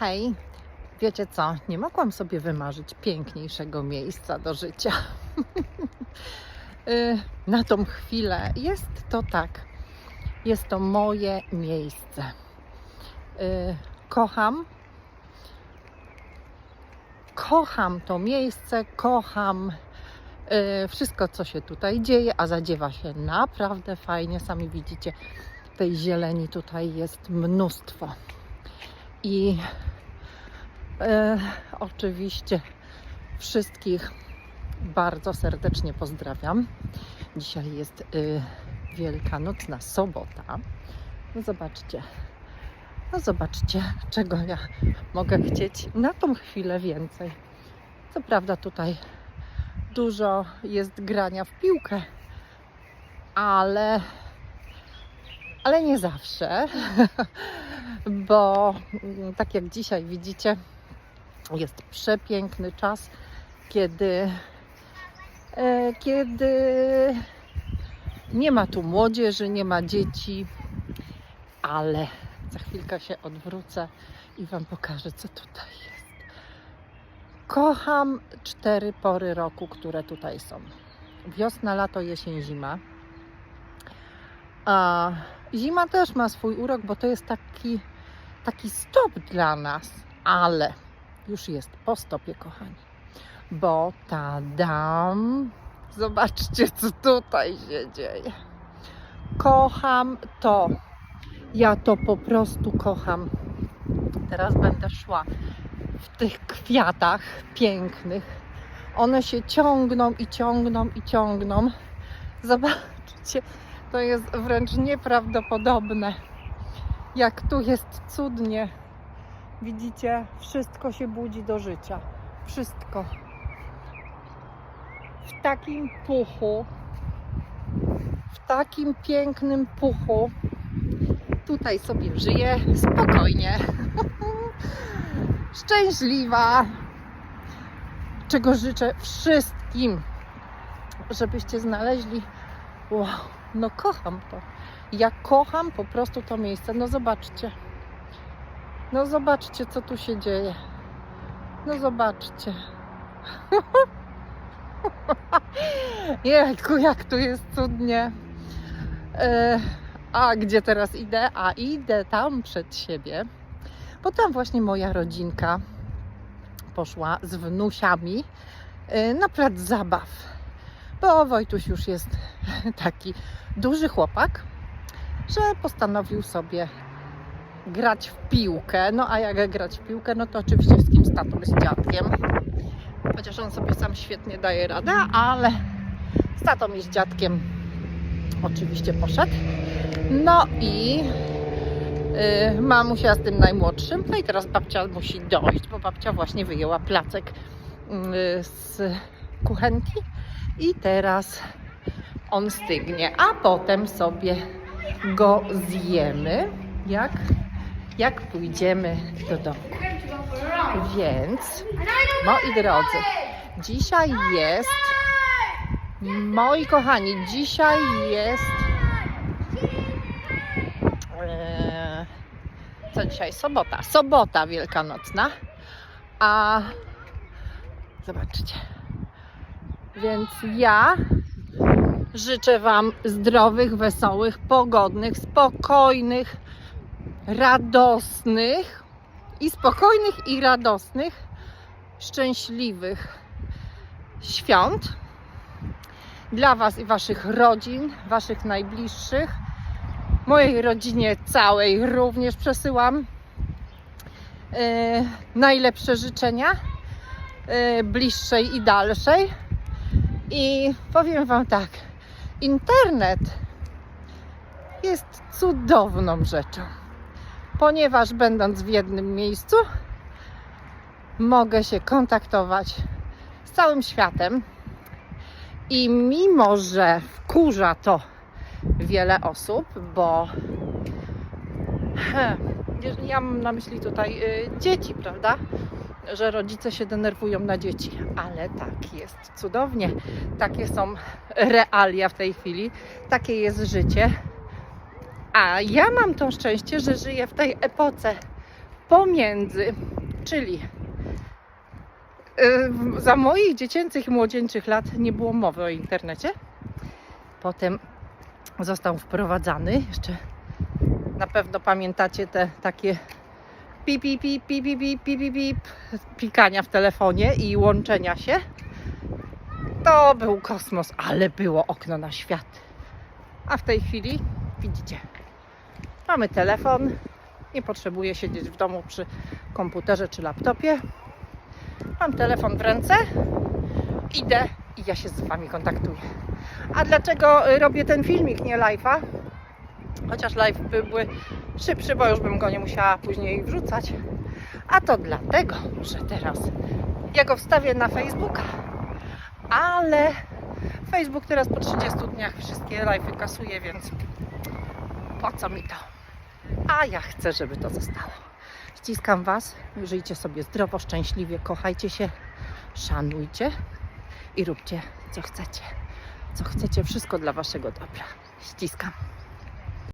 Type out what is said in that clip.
Hej, wiecie co? Nie mogłam sobie wymarzyć piękniejszego miejsca do życia. Y, Na tą chwilę jest to tak. Jest to moje miejsce. Y, Kocham. Kocham to miejsce, kocham y, wszystko, co się tutaj dzieje, a zadziewa się naprawdę fajnie. Sami widzicie, tej zieleni tutaj jest mnóstwo. I e, oczywiście wszystkich bardzo serdecznie pozdrawiam. Dzisiaj jest y, Wielkanocna sobota. No zobaczcie. No zobaczcie, czego ja mogę chcieć na tą chwilę więcej. Co prawda tutaj dużo jest grania w piłkę, ale ale nie zawsze, bo mm, tak jak dzisiaj widzicie, jest przepiękny czas, kiedy, e, kiedy nie ma tu młodzieży, nie ma dzieci, ale za chwilkę się odwrócę i Wam pokażę, co tutaj jest. Kocham cztery pory roku, które tutaj są. Wiosna, lato, jesień, zima. A zima też ma swój urok, bo to jest taki, taki stop dla nas, ale już jest po stopie, kochani. Bo tadam, zobaczcie, co tutaj się dzieje. Kocham to. Ja to po prostu kocham. Teraz będę szła w tych kwiatach pięknych. One się ciągną i ciągną i ciągną. Zobaczcie, to jest wręcz nieprawdopodobne. Jak tu jest cudnie. Widzicie, wszystko się budzi do życia. Wszystko. W takim puchu, w takim pięknym puchu, tutaj sobie żyję spokojnie. Szczęśliwa. Czego życzę wszystkim, żebyście znaleźli. Wow, no kocham to. Ja kocham po prostu to miejsce. No zobaczcie. No zobaczcie, co tu się dzieje. No zobaczcie. Jejku, jak tu jest cudnie. E, a gdzie teraz idę? A idę tam przed siebie, bo tam właśnie moja rodzinka poszła z wnusiami e, na plac zabaw. Bo Wojtuś już jest taki duży chłopak, że postanowił sobie grać w piłkę. No a jak grać w piłkę, no to oczywiście z kim? Z tatą, z dziadkiem. Chociaż on sobie sam świetnie daje radę, ale z tatą i z dziadkiem oczywiście poszedł. No i yy, mamusia z tym najmłodszym. No i teraz babcia musi dojść, bo babcia właśnie wyjęła placek yy, z kuchenki i teraz on stygnie, a potem sobie go zjemy, jak, jak pójdziemy do domku. Więc, moi drodzy, dzisiaj jest, moi kochani, dzisiaj jest, e, co dzisiaj? Sobota. Sobota wielkanocna, a zobaczcie. Więc ja życzę Wam zdrowych, wesołych, pogodnych, spokojnych, radosnych i spokojnych i radosnych, szczęśliwych świąt dla Was i Waszych rodzin, Waszych najbliższych. Mojej rodzinie całej również przesyłam e, najlepsze życzenia, e, bliższej i dalszej. I powiem Wam tak, internet jest cudowną rzeczą, ponieważ będąc w jednym miejscu, mogę się kontaktować z całym światem. I mimo, że wkurza to wiele osób, bo ja mam na myśli tutaj y, dzieci, prawda? Że rodzice się denerwują na dzieci, ale tak jest cudownie. Takie są realia w tej chwili, takie jest życie. A ja mam to szczęście, że żyję w tej epoce, pomiędzy, czyli y, za moich dziecięcych i młodzieńczych lat nie było mowy o internecie. Potem został wprowadzany. Jeszcze na pewno pamiętacie te takie pip, pip, pip, pip, pip, pip, pip, pikania w telefonie i łączenia się. To był kosmos, ale było okno na świat. A w tej chwili widzicie, mamy telefon, nie potrzebuję siedzieć w domu przy komputerze czy laptopie. Mam telefon w ręce, idę i ja się z Wami kontaktuję. A dlaczego robię ten filmik, nie live'a? Chociaż live byłby szybszy, bo już bym go nie musiała później wrzucać. A to dlatego, że teraz ja go wstawię na Facebooka. Ale Facebook teraz po 30 dniach wszystkie live'y kasuje, więc po co mi to? A ja chcę, żeby to zostało. Ściskam Was, żyjcie sobie zdrowo, szczęśliwie, kochajcie się, szanujcie i róbcie co chcecie. Co chcecie, wszystko dla Waszego dobra. Ściskam.